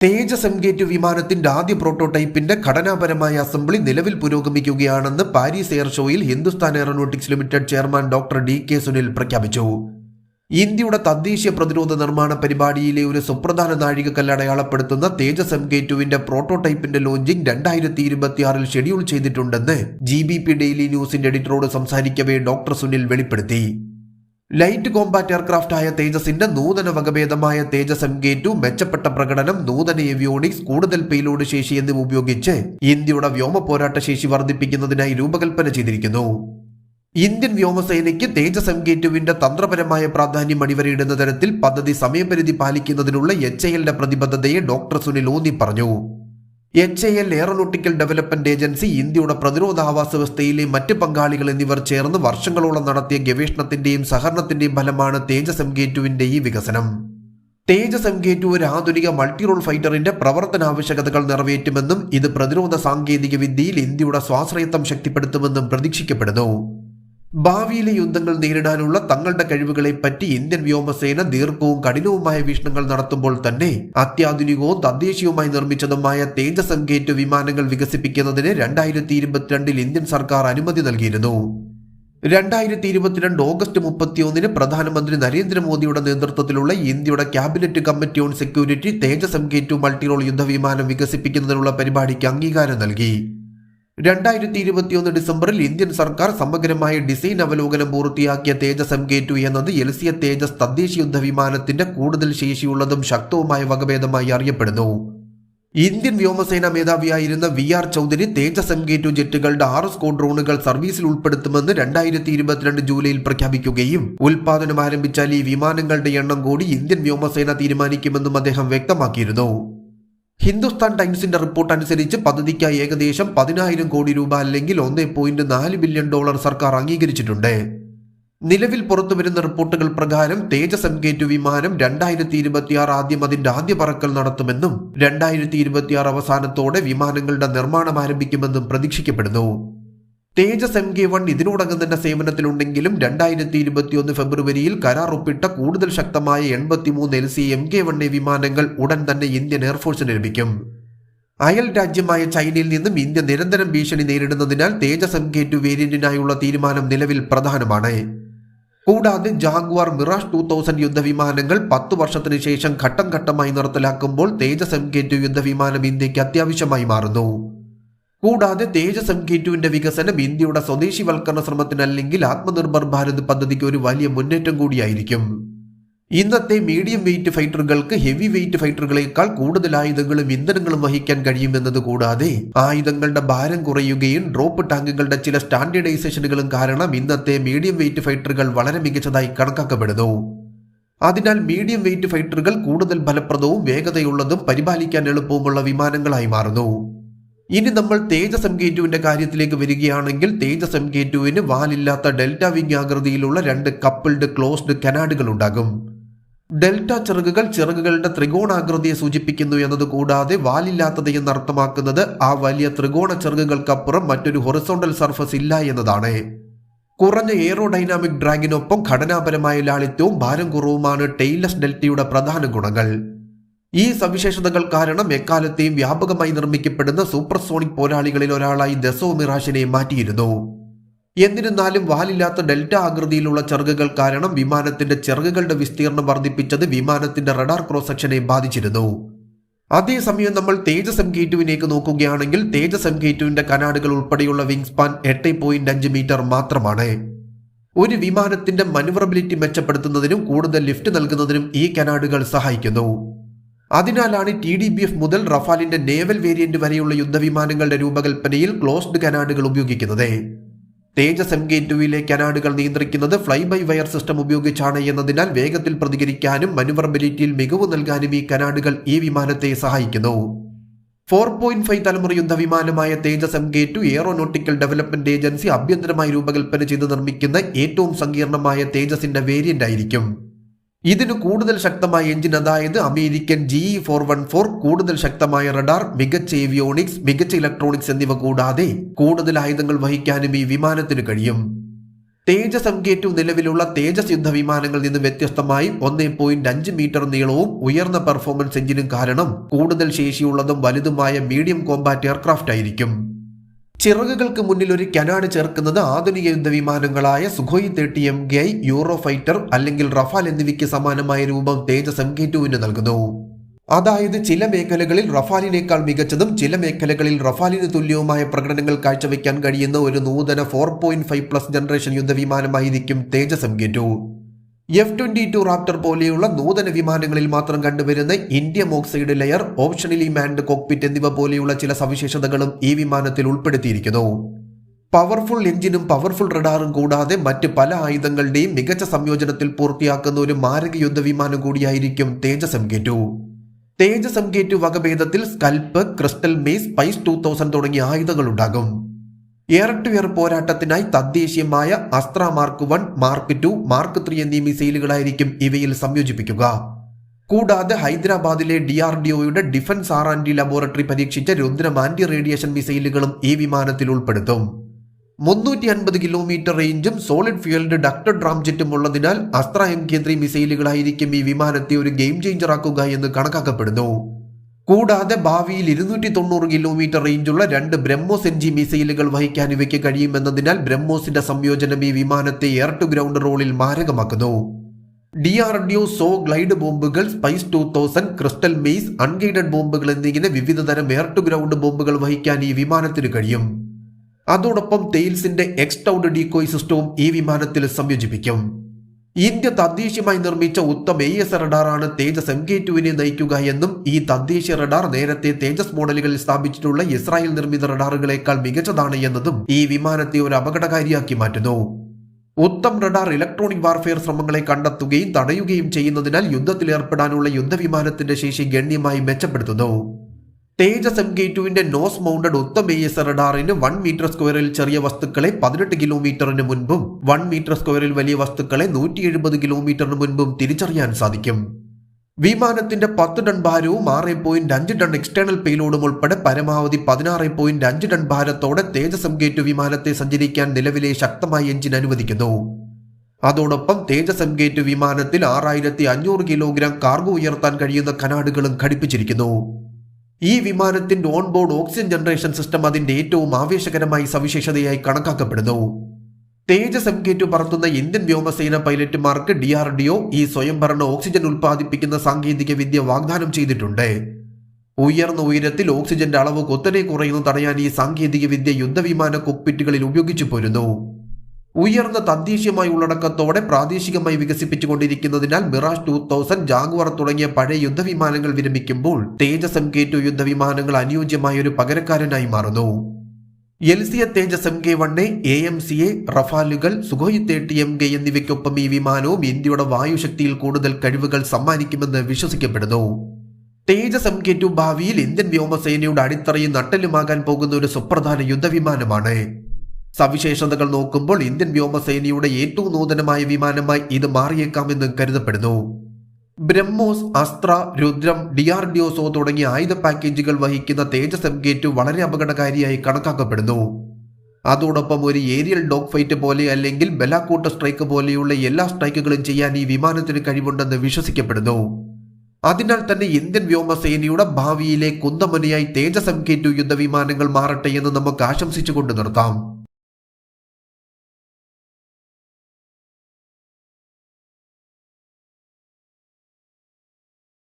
തേജസ് M gate വിമാനത്തിന്റെ ആദ്യ പ്രോട്ടോടൈപ്പിന്റെ ഘടനാപരമായ അസംബ്ലി നിലവിൽ പുരോഗമിക്കുകയാണെന്ന് പാരീസ് എയർ ഷോയിൽ Hindustan aeronautics limited chairman doctor D K Sunil പ്രഖ്യാപിച്ചു. ഇന്ത്യയുടെ തദ്ദേശീയ പ്രതിരോധ നിർമ്മാണ പരിപാടിയിലെ ഒരു സുപ്രധാന നാഴികക്കല്ല് അടയാളപ്പെടുത്തുന്ന തേജസ് എം കെ ടുവിന്റെ പ്രോട്ടോടൈപ്പിന്റെ ലോഞ്ചിങ് രണ്ടായിരത്തി ഇരുപത്തിയാറിൽ ഷെഡ്യൂൾ ചെയ്തിട്ടുണ്ടെന്ന് ജി ബി പി ഡെയിലി ന്യൂസിന്റെ എഡിറ്ററോട് സംസാരിക്കവേ ഡോക്ടർ സുനിൽ വെളിപ്പെടുത്തി. ലൈറ്റ് കോമ്പാറ്റ് എയർക്രാഫ്റ്റ് ആയ തേജസിന്റെ നൂതന വകഭേദമായ തേജസ് എം കെ ടു മെച്ചപ്പെട്ട പ്രകടനം നൂതന എവിയോണിക്സ് കൂടുതൽ പേലോഡ് ശേഷി എന്നിവ ഉപയോഗിച്ച് ഇന്ത്യയുടെ വ്യോമ പോരാട്ട ശേഷി വർദ്ധിപ്പിക്കുന്നതിനായി രൂപകൽപ്പന ചെയ്തിരിക്കുന്നു. ഇന്ത്യൻ വ്യോമസേനയ്ക്ക് തേജസ് എം കെ ടുവിന്റെ തന്ത്രപരമായ പ്രാധാന്യം അടിവരയിടുന്ന തരത്തിൽ പദ്ധതി സമയപരിധി പാലിക്കുന്നതിനുള്ള എച്ച് എല്ലിന്റെ പ്രതിബദ്ധതയെ ഡോക്ടർ സുനിൽ ഊന്നി പറഞ്ഞു. H A L aeronautical development agency ഇന്ത്യയുടെ പ്രതിരോധ ആവാസ വ്യവസ്ഥയിലെ മറ്റ് പങ്കാളികൾ എന്നിവർ ചേർന്ന് വർഷങ്ങളോളം നടത്തിയ ഗവേഷണത്തിന്റെയും സഹകരണത്തിന്റെയും ഫലമാണ് തേജസ് എം കെ ടുവിന്റെ ഈ വികസനം. തേജസ് എം കെ ടു ഒരു ആധുനിക മൾട്ടി റോൾ ഫൈറ്ററിന്റെ പ്രവർത്തന ആവശ്യകതകൾ നിറവേറ്റുമെന്നും ഇത് പ്രതിരോധ സാങ്കേതിക വിദ്യയിൽ ഇന്ത്യയുടെ സ്വാശ്രയത്വം ശക്തിപ്പെടുത്തുമെന്നും പ്രതീക്ഷിക്കപ്പെടുന്നു. ഭാവിയിലെ യുദ്ധങ്ങൾ നേരിടാനുള്ള തങ്ങളുടെ കഴിവുകളെ പറ്റി ഇന്ത്യൻ വ്യോമസേന ദീർഘവും കഠിനവുമായ വീക്ഷണങ്ങൾ നടത്തുമ്പോൾ തന്നെ അത്യാധുനികവും തദ്ദേശീയവുമായി നിർമ്മിച്ചതുമായ തേജസ് എം വിമാനങ്ങൾ വികസിപ്പിക്കുന്നതിന് രണ്ടായിരത്തി ഇരുപത്തിരണ്ടിൽ ഇന്ത്യൻ സർക്കാർ അനുമതി നൽകിയിരുന്നു. രണ്ടായിരത്തി ഇരുപത്തിരണ്ട് ഓഗസ്റ്റ് മുപ്പത്തിയൊന്നിന് പ്രധാനമന്ത്രി നരേന്ദ്രമോദിയുടെ നേതൃത്വത്തിലുള്ള ഇന്ത്യയുടെ cabinet committee on security Tejas M K two multirole യുദ്ധവിമാനം വികസിപ്പിക്കുന്നതിനുള്ള പരിപാടിക്ക് അംഗീകാരം നൽകി. രണ്ടായിരത്തി ഇരുപത്തിയൊന്ന് ഡിസംബറിൽ ഇന്ത്യൻ സർക്കാർ സമഗ്രമായ ഡിസൈൻ അവലോകനം പൂർത്തിയാക്കിയ തേജസ് എം കെ ടു എന്നത് എൽസിയ തേജസ് തദ്ദേശീയ യുദ്ധവിമാനത്തിന്റെ കൂടുതൽ ശേഷിയുള്ളതും ശക്തവുമായ വകഭേദമായി അറിയപ്പെടുന്നു. ഇന്ത്യൻ വ്യോമസേന മേധാവിയായിരുന്ന V R Chaudhari Tejas M K two ജെറ്റുകളുടെ ആറ് സ്ക്വാഡ്രോണുകൾ സർവീസിൽ ഉൾപ്പെടുത്തുമെന്ന് രണ്ടായിരത്തി ഇരുപത്തിരണ്ട് ജൂലൈയിൽ പ്രഖ്യാപിക്കുകയും ഉൽപാദനം ആരംഭിച്ചാൽ ഈ വിമാനങ്ങളുടെ എണ്ണം കൂടി ഇന്ത്യൻ വ്യോമസേന തീരുമാനിക്കുമെന്നും അദ്ദേഹം വ്യക്തമാക്കിയിരുന്നു. ഹിന്ദുസ്ഥാൻ ടൈംസിന്റെ റിപ്പോർട്ട് അനുസരിച്ച് പദ്ധതിക്കായി ഏകദേശം പതിനായിരം കോടി രൂപ അല്ലെങ്കിൽ ഒന്നേ പോയിന്റ് നാല് ബില്യൺ ഡോളർ സർക്കാർ അംഗീകരിച്ചിട്ടുണ്ട്. നിലവിൽ പുറത്തുവരുന്ന റിപ്പോർട്ടുകൾ പ്രകാരം തേജസ് എം കെ ടു വിമാനം രണ്ടായിരത്തി ഇരുപത്തിയാറ് ആദ്യം അതിന്റെ ആദ്യ പറക്കൽ നടത്തുമെന്നും രണ്ടായിരത്തി ഇരുപത്തിയാറ് അവസാനത്തോടെ വിമാനങ്ങളുടെ നിർമ്മാണം ആരംഭിക്കുമെന്നും പ്രതീക്ഷിക്കപ്പെടുന്നു. തേജസ് എം കെ വൺ ഇതിനോടകം തന്നെ സേവനത്തിലുണ്ടെങ്കിലും രണ്ടായിരത്തി ഇരുപത്തിയൊന്ന് ഫെബ്രുവരിയിൽ കരാർ ഒപ്പിട്ട കൂടുതൽ ശക്തമായ എൺപത്തിമൂന്ന് L C M K one A വിമാനങ്ങൾ ഉടൻ തന്നെ ഇന്ത്യൻ എയർഫോഴ്സിന് ലഭിക്കും. അയൽ രാജ്യമായ ചൈനയിൽ നിന്നും ഇന്ത്യ നിരന്തരം ഭീഷണി നേരിടുന്നതിനാൽ തേജസ് എം കെ ടു വേരിയന്റിനായുള്ള തീരുമാനം നിലവിൽ പ്രധാനമാണ്. കൂടാതെ ജാഗ്വാർ മിറാഷ് ടു തൗസൻഡ് യുദ്ധവിമാനങ്ങൾ പത്തു വർഷത്തിന് ശേഷം ഘട്ടം ഘട്ടമായി നിർത്തലാക്കുമ്പോൾ തേജസ് എം കെ ടു യുദ്ധവിമാനം ഇന്ത്യയ്ക്ക് അത്യാവശ്യമായി മാറുന്നു. കൂടാതെ തേജസ് എം കെ ടുവിന്റെ വികസനം ഇന്ത്യയുടെ സ്വദേശിവൽക്കരണ ശ്രമത്തിന് അല്ലെങ്കിൽ ആത്മനിർഭർ ഭാരത് പദ്ധതിക്ക് ഒരു വലിയ മുന്നേറ്റം കൂടിയായിരിക്കും. ഇന്നത്തെ മീഡിയം വെയിറ്റ് ഫൈറ്ററുകൾക്ക് ഹെവി വെയിറ്റ് ഫൈറ്ററുകളേക്കാൾ കൂടുതൽ ആയുധങ്ങളും ഇന്ധനങ്ങളും വഹിക്കാൻ കഴിയുമെന്നത് കൂടാതെ ആയുധങ്ങളുടെ ഭാരം കുറയുകയും ഡ്രോപ്പ് ടാങ്കുകളുടെ ചില സ്റ്റാൻഡേർഡൈസേഷനുകളും കാരണം ഇന്നത്തെ മീഡിയം വെയിറ്റ് ഫൈറ്ററുകൾ വളരെ മികച്ചതായി കണക്കാക്കപ്പെടുന്നു. അതിനാൽ മീഡിയം വെയിറ്റ് ഫൈറ്ററുകൾ കൂടുതൽ ഫലപ്രദവും വേഗതയുള്ളതും പരിപാലിക്കാൻ എളുപ്പവുമുള്ള വിമാനങ്ങളായി മാറുന്നു. ഇനി നമ്മൾ തേജസ് എം കെ ടുവിന്റെ കാര്യത്തിലേക്ക് വരികയാണെങ്കിൽ തേജസ് എം കെ ടുവിന് വാലില്ലാത്ത ഡെൽറ്റ വിങ് ആകൃതിയിലുള്ള രണ്ട് കപ്പിൾഡ് ക്ലോസ്ഡ് കനാഡുകൾ ഉണ്ടാകും. ഡെൽറ്റ ചിറകുകൾ ചിറകുകളുടെ ത്രികോണാകൃതിയെ സൂചിപ്പിക്കുന്നു എന്നത് കൂടാതെ വാലില്ലാത്തത് എന്ന് അർത്ഥമാക്കുന്നത് ആ വലിയ ത്രികോണ ചിറകുകൾക്കപ്പുറം മറ്റൊരു ഹൊറിസോണ്ടൽ സർഫസ് ഇല്ല എന്നതാണ്. കുറഞ്ഞ എയറോഡൈനാമിക് ഡ്രാഗിനൊപ്പം ഘടനാപരമായ ലാളിത്യവും ഭാരം കുറവുമാണ് ടെയിലസ് ഡെൽറ്റയുടെ പ്രധാന ഗുണങ്ങൾ. ഈ സവിശേഷതകൾ കാരണം എക്കാലത്തെയും വ്യാപകമായി നിർമ്മിക്കപ്പെടുന്ന സൂപ്പർസോണിക് പോരാളികളിൽ ഒരാളായി ദസോ മിറാഷിനെ മാറ്റിയിരുന്നു. എന്നിരുന്നാലും വാലില്ലാത്ത ഡെൽറ്റ ആകൃതിയിലുള്ള ചിറകുകൾ കാരണം വിമാനത്തിന്റെ ചിറകുകളുടെ വിസ്തീർണം വർദ്ധിപ്പിച്ചത് വിമാനത്തിന്റെ റഡാർ ക്രോസ് സെക്ഷനെ ബാധിച്ചിരുന്നു. അതേസമയം നമ്മൾ തേജസ് എം കെ ടുവിനേക്ക് നോക്കുകയാണെങ്കിൽ തേജസ് എം കെ ടുവിന്റെ കനാടുകൾ ഉൾപ്പെടെയുള്ള വിങ് സ്പാൻ എട്ട് പോയിന്റ് അഞ്ച് മീറ്റർ മാത്രമാണ്. ഒരു വിമാനത്തിന്റെ മനുവറബിലിറ്റി മെച്ചപ്പെടുത്തുന്നതിനും കൂടുതൽ ലിഫ്റ്റ് നൽകുന്നതിനും ഈ കനാടുകൾ സഹായിക്കുന്നു. അതിനാലാണ് ടി ഡി ബി എഫ് മുതൽ റഫാലിന്റെ നേവൽ വേരിയന്റ് വരെയുള്ള യുദ്ധവിമാനങ്ങളുടെ രൂപകൽപ്പനയിൽ ക്ലോസ്ഡ് കനാഡുകൾ ഉപയോഗിക്കുന്നത്. തേജസ് എം കെ ടുവിലെ കനാഡുകൾ നിയന്ത്രിക്കുന്നത് ഫ്ലൈ ബൈ വയർ സിസ്റ്റം ഉപയോഗിച്ചാണ് എന്നതിനാൽ വേഗത്തിൽ പ്രതികരിക്കാനും മനുവർബിലിറ്റിയിൽ മികവ് നൽകാനും ഈ കനാഡുകൾ ഈ വിമാനത്തെ സഹായിക്കുന്നു. ഫോർ പോയിന്റ് ഫൈവ് തലമുറ യുദ്ധവിമാനമായ Tejas M K two aeronautical development agency ആഭ്യന്തരമായി രൂപകൽപ്പന ചെയ്ത് നിർമ്മിക്കുന്ന ഏറ്റവും സങ്കീർണമായ തേജസിന്റെ വേരിയന്റ് ആയിരിക്കും. ഇതിന് കൂടുതൽ ശക്തമായ എഞ്ചിൻ അതായത് American G E four one four കൂടുതൽ ശക്തമായ റഡാർ മികച്ച ഏവിയോണിക്സ് മികച്ച ഇലക്ട്രോണിക്സ് എന്നിവ കൂടാതെ കൂടുതൽ ആയുധങ്ങൾ വഹിക്കാനും ഈ വിമാനത്തിന് കഴിയും. തേജസ് എം കെ ടു നിലവിലുള്ള തേജസ് യുദ്ധ വിമാനങ്ങളിൽ നിന്ന് വ്യത്യസ്തമായി ഒന്നേ പോയിന്റ് അഞ്ച് മീറ്റർ നീളവും ഉയർന്ന പെർഫോമൻസ് എഞ്ചിനും കാരണം കൂടുതൽ ശേഷിയുള്ളതും വലുതുമായ മീഡിയം കോമ്പാറ്റ് എയർക്രാഫ്റ്റ് ആയിരിക്കും. ചിറകുകൾക്ക് മുന്നിൽ ഒരു കനാട് ചേർക്കുന്നത് ആധുനിക യുദ്ധവിമാനങ്ങളായ Sukhoi thirty M I euro fighter അല്ലെങ്കിൽ റഫാൽ എന്നിവയ്ക്ക് സമാനമായ രൂപം തേജസ് എം കെ ടുവിന് നൽകുന്നു. അതായത് ചില മേഖലകളിൽ റഫാലിനേക്കാൾ മികച്ചതും ചില മേഖലകളിൽ റഫാലിന് തുല്യവുമായ പ്രകടനങ്ങൾ കാഴ്ചവെക്കാൻ കഴിയുന്ന ഒരു നൂതന four point five plus generation യുദ്ധവിമാനമായിരിക്കും Tejas M K two. F twenty two raptor പോലെയുള്ള നൂതന വിമാനങ്ങളിൽ മാത്രം കണ്ടുവരുന്ന indium oxide layer optionally manned cockpit എന്നിവ പോലെയുള്ള ചില സവിശേഷതകളും ഈ വിമാനത്തിൽ ഉൾപ്പെടുത്തിയിരിക്കുന്നു. പവർഫുൾ എഞ്ചിനും പവർഫുൾ റഡാറും കൂടാതെ മറ്റ് പല ആയുധങ്ങളുടെയും മികച്ച സംയോജനത്തിൽ പൂർത്തിയാക്കുന്ന ഒരു മാരക യുദ്ധ വിമാനം കൂടിയായിരിക്കും Tejas M K Tejas M K വകഭേദത്തിൽ scalp crystal maze spice two thousand തുടങ്ങിയ ആയുധങ്ങൾ ഉണ്ടാകും എയർ ടു എയർ പോരാട്ടത്തിനായി തദ്ദേശീയമായ Astra mark one mark two mark three എന്നീ മിസൈലുകളായിരിക്കും ഇവയിൽ സംയോജിപ്പിക്കുക. കൂടാതെ ഹൈദരാബാദിലെ ഡി ആർ ഡി ഒയുടെ defence R and D laboratory പരീക്ഷിച്ച Rudram anti radiation മിസൈലുകളും ഈ വിമാനത്തിൽ ഉൾപ്പെടുത്തും. മുന്നൂറ്റി അൻപത് കിലോമീറ്റർ റേഞ്ചും സോളിഡ് ഫ്യൂൽഡ് ഡക്ടഡ് ഡ്രാംജെറ്റും ഉള്ളതിനാൽ അസ്ത്ര എം കെ മിസൈലുകളായിരിക്കും ഈ വിമാനത്തെ ഒരു ഗെയിം ചേഞ്ചറാക്കുക എന്ന് കണക്കാക്കപ്പെടുന്നു. കൂടാതെ ഭാവിയിൽ ഇരുന്നൂറ്റി തൊണ്ണൂറ് കിലോമീറ്റർ റേഞ്ചുള്ള രണ്ട് ബ്രഹ്മോസ് എൻ ജി മിസൈലുകൾ വഹിക്കാൻ ഇവയ്ക്ക് കഴിയുമെന്നതിനാൽ ബ്രഹ്മോസിന്റെ സംയോജനം ഈ വിമാനത്തെ എയർ ടു ഗ്രൗണ്ട് റോളിൽ മാരകമാക്കുന്നു. ഡി ആർ ഡി ഒ സോ ഗ്ലൈഡ് ബോംബുകൾ spice two thousand crystal maze unguided ബോംബുകൾ എന്നിങ്ങനെ വിവിധ തരം എയർ ടു ഗ്രൗണ്ട് ബോംബുകൾ വഹിക്കാൻ ഈ വിമാനത്തിന് കഴിയും. അതോടൊപ്പം തെയിൽസിന്റെ എക്സ്റ്റൗഡ് ഡീകോയ് സിസ്റ്റവും ഈ വിമാനത്തിൽ സംയോജിപ്പിക്കും. ഇന്ത്യ തദ്ദേശീയമായി നിർമ്മിച്ച ഉത്തം എ എസ് റഡാറാണ് തേജസ് എം കെ ടുവിനെ നയിക്കുക എന്നും ഈ തദ്ദേശീയ റഡാർ നേരത്തെ തേജസ് മോഡലുകളിൽ സ്ഥാപിച്ചിട്ടുള്ള ഇസ്രായേൽ നിർമ്മിത റഡാറുകളെക്കാൾ മികച്ചതാണ് എന്നതും ഈ വിമാനത്തെ ഒരു അപകടകാരിയാക്കി മാറ്റുന്നു. ഉത്തം റഡാർ ഇലക്ട്രോണിക് വാർഫെയർ ശ്രമങ്ങളെ കണ്ടെത്തുകയും തടയുകയും ചെയ്യുന്നതിനാൽ യുദ്ധത്തിൽ ഏർപ്പെടാനുള്ള യുദ്ധവിമാനത്തിന്റെ ശേഷി ഗണ്യമായി മെച്ചപ്പെടുത്തുന്നു. തേജസ് എം കെ ടുവിന്റെ nose mounted Uttam A S റഡാറിന് one metre സ്ക്വയറിൽ ചെറിയ വസ്തുക്കളെ പതിനെട്ട് കിലോമീറ്ററിന് മുൻപും വൺ മീറ്റർ സ്ക്വയറിൽ വലിയ വസ്തുക്കളെ നൂറ്റി എഴുപത് കിലോമീറ്ററിന് മുൻപും തിരിച്ചറിയാൻ സാധിക്കും. വിമാനത്തിന്റെ പത്ത് ടൺ ഭാരവും ആറ് പോയിന്റ് അഞ്ച് ടൺ എക്സ്റ്റേണൽ പേലോഡും ഉൾപ്പെടെ പരമാവധി പതിനാറ് പോയിന്റ് അഞ്ച് ടൺ ഭാരത്തോടെ തേജസ് എം ടു വിമാനത്തെ സഞ്ചരിക്കാൻ നിലവിലെ ശക്തമായ എഞ്ചിൻ അനുവദിക്കുന്നു. അതോടൊപ്പം തേജസ് എം ടു വിമാനത്തിൽ ആറായിരത്തി അഞ്ഞൂറ് കിലോഗ്രാം കാർഗോ ഉയർത്താൻ കഴിയുന്ന കനാടുകളും ഘടിപ്പിച്ചിരിക്കുന്നു. ഈ വിമാനത്തിന്റെ ഓൺബോർഡ് ഓക്സിജൻ ജനറേഷൻ സിസ്റ്റം അതിന്റെ ഏറ്റവും ആവേശകരമായ സവിശേഷതയായി കണക്കാക്കപ്പെടുന്നു. തേജസ് എം കെ ടു പറത്തുന്ന ഇന്ത്യൻ വ്യോമസേന പൈലറ്റുമാർക്ക് ഡി ആർ ഡി ഒ ഈ സ്വയംഭരണ ഓക്സിജൻ ഉൽപ്പാദിപ്പിക്കുന്ന സാങ്കേതിക വിദ്യ വാഗ്ദാനം ചെയ്തിട്ടുണ്ട്. ഉയർന്ന ഉയരത്തിൽ ഓക്സിജന്റെ അളവ് കുത്തനെ കുറയുന്നു തടയാൻ ഈ സാങ്കേതിക വിദ്യ യുദ്ധവിമാന കൊക്പിറ്റുകളിൽ ഉപയോഗിച്ചു പോരുന്നു. ഉയർന്ന തദ്ദേശീയമായ ഉള്ളടക്കത്തോടെ പ്രാദേശികമായി വികസിപ്പിച്ചുകൊണ്ടിരിക്കുന്നതിനാൽ മിറാഷ് ടൂ തൗസൻഡ് ജാഗ്വർ തുടങ്ങിയ പഴയ യുദ്ധവിമാനങ്ങൾ വിരമിക്കുമ്പോൾ തേജസ് എം കെ ടു യുദ്ധവിമാനങ്ങൾ അനുയോജ്യമായ ഒരു പകരക്കാരനായി മാറുന്നു. L C A Tejas M K വണ്ണെ A M C A റഫാലുകൾ സുഖോയ് തേട്ടി എം കെ എന്നിവയ്ക്കൊപ്പം ഈ വിമാനവും ഇന്ത്യയുടെ വായുശക്തിയിൽ കൂടുതൽ കഴിവുകൾ സമ്മാനിക്കുമെന്ന് വിശ്വസിക്കപ്പെടുന്നു. തേജസ് എം കെ ടു ഭാവിയിൽ ഇന്ത്യൻ വ്യോമസേനയുടെ അടിത്തറയും നട്ടലുമാകാൻ പോകുന്ന ഒരു സുപ്രധാന യുദ്ധവിമാനമാണ്. സവിശേഷതകൾ നോക്കുമ്പോൾ ഇന്ത്യൻ വ്യോമസേനയുടെ ഏറ്റവും നൂതനമായ വിമാനമായി ഇത് മാറിയേക്കാമെന്ന് കരുതപ്പെടുന്നു. ബ്രഹ്മോസ് അസ്ത്ര രുദ്രം ഡി ആർ ഡിഒസോ തുടങ്ങിയ ആയുധ പാക്കേജുകൾ വഹിക്കുന്ന തേജസ് എം കെ വളരെ അപകടകാരിയായി കണക്കാക്കപ്പെടുന്നു. അതോടൊപ്പം ഒരു ഏരിയൽ ഡോഗ് ഫൈറ്റ് പോലെ അല്ലെങ്കിൽ ബലാക്കോട്ട് സ്ട്രൈക്ക് പോലെയുള്ള എല്ലാ സ്ട്രൈക്കുകളും ചെയ്യാൻ ഈ വിമാനത്തിന് കഴിവുണ്ടെന്ന് വിശ്വസിക്കപ്പെടുന്നു. അതിനാൽ തന്നെ ഇന്ത്യൻ വ്യോമസേനയുടെ ഭാവിയിലെ കുന്തമുനയായി തേജസ് എം കെ ടു യുദ്ധവിമാനങ്ങൾ മാറട്ടെ എന്ന് നമുക്ക് ആശംസിച്ചുകൊണ്ട് നിർത്താം.